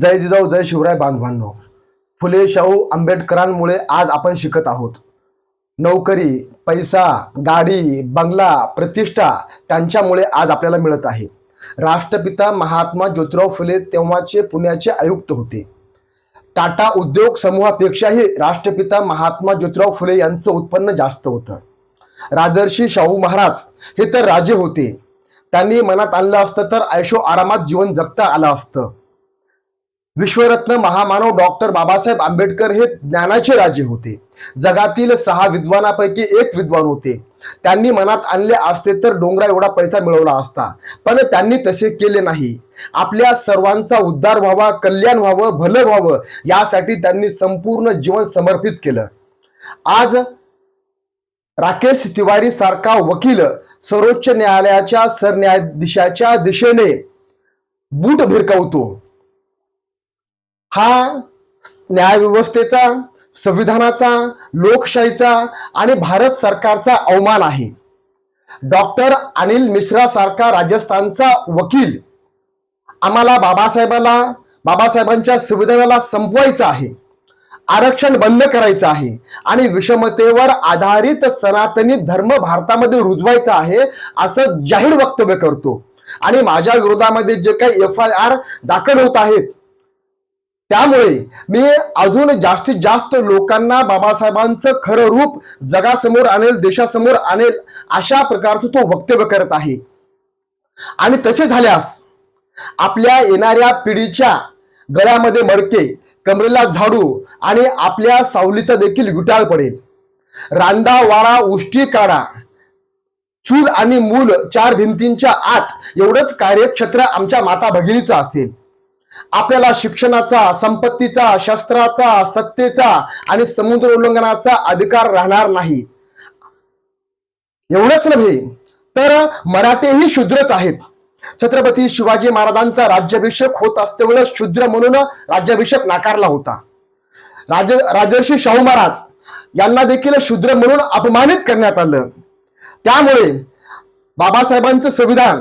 जय जिजाऊ जय शिवराय बांधवांनो. फुले शाहू आंबेडकरांमुळे आज आपण शिकत आहोत. नोकरी पैसा गाडी बंगला प्रतिष्ठा त्यांच्यामुळे आज आपल्याला मिळत आहे. राष्ट्रपिता महात्मा ज्योतिराव फुले तेव्हाचे पुण्याचे आयुक्त होते. टाटा उद्योग समूहापेक्षाही राष्ट्रपिता महात्मा ज्योतिराव फुले यांचं उत्पन्न जास्त होतं. राजर्षी शाहू महाराज हे तर राजे होते. त्यांनी मनात आणलं असतं तर आयशो आरामात जीवन जगता आलं असतं. विश्वरत्न महामानव डॉक्टर बाबासाहेब आंबेडकर हे ज्ञानाचे राजे होते. जगातील सहा विद्वानापैकी एक विद्वान होते. त्यांनी मनात आणले असते तर डोंगरा एवढा पैसा मिळवला असता. पण त्यांनी तसे केले नाही. आपल्या सर्वांचा उद्धार व्हावा कल्याण व्हावं भलं व्हावं यासाठी त्यांनी संपूर्ण जीवन समर्पित केलं. आज राकेश तिवारी सारखा वकील सर्वोच्च न्यायालयाच्या सरन्यायाधीशाच्या दिशेने बूट भिरकावतो. हा न्यायव्यवस्थेचा संविधानाचा लोकशाहीचा आणि भारत सरकारचा अवमान आहे. डॉक्टर अनिल मिश्रा सारखा राजस्थानचा वकील आम्हाला बाबासाहेबाला बाबासाहेबांच्या संविधानाला संपवायचं आहे. आरक्षण बंद करायचं आहे आणि विषमतेवर आधारित सनातनी धर्म भारतामध्ये रुजवायचा आहे असं जाहीर वक्तव्य करतो. आणि माझ्या विरोधामध्ये जे काही एफ आय आर दाखल होत आहेत त्यामुळे मी अजून जास्तीत जास्त लोकांना बाबासाहेबांचं खरं रूप जगासमोर आणेल देशासमोर आणेल अशा प्रकारचं तो वक्तव्य करत आहे. आणि तसे झाल्यास आपल्या येणाऱ्या पिढीच्या गळ्यामध्ये मडके कमरेला झाडू आणि आपल्या सावलीचा देखील विटाळ पडेल. रांदा वाडा उष्टी काढा चूल आणि मूल चार भिंतींच्या आत एवढंच कार्यक्षेत्र आमच्या माता भगिनीचं असेल. आपल्याला शिक्षणाचा संपत्तीचा शस्त्राचा सत्तेचा आणि समुद्र उल्लंघनाचा अधिकार राहणार नाही. एवढंच नव्हे तर मराठेही शूद्रच आहेत. छत्रपती शिवाजी महाराजांचा राज्याभिषेक होत असतेवेळेस शूद्र म्हणून राज्याभिषेक नाकारला होता. राज राजर्षी शाहू महाराज यांना देखील शूद्र म्हणून अपमानित करण्यात आलं. त्यामुळे बाबासाहेबांचं संविधान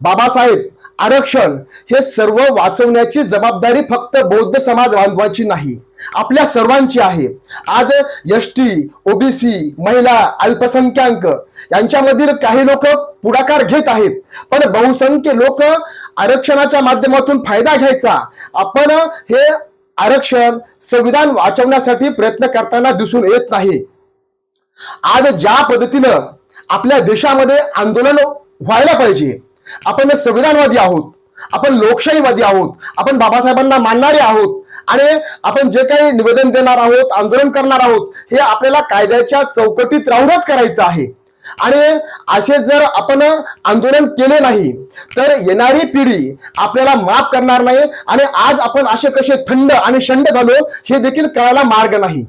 बाबासाहेब आरक्षण हे सर्व वाचवण्याची जबाबदारी फक्त बौद्ध समाज बांधवाची नाही आपल्या सर्वांची आहे. आज एस टी ओबीसी महिला अल्पसंख्याक यांच्यामधील काही लोक पुढाकार घेत आहेत. पण बहुसंख्य लोक आरक्षणाच्या माध्यमातून फायदा घ्यायचा. आपण हे आरक्षण संविधान वाचवण्यासाठी प्रयत्न करताना दिसून येत नाही. आज ज्या पद्धतीनं आपल्या देशामध्ये आंदोलन व्हायला पाहिजे आपण संविधानवादी आहोत आपण लोकशाहीवादी आहोत आपण बाबासाहेबांना मानणारे आहोत आणि आपण जे काही निवेदन देणार आहोत आंदोलन करणार आहोत हे आपल्याला कायद्याच्या चौकटीत राहूनच करायचं आहे. आणि असे जर आपण आंदोलन केले नाही तर येणारी पिढी आपल्याला माफ करणार नाही आणि आज आपण असे कसे थंड आणि शंड झालो हे देखील कळायला मार्ग नाही.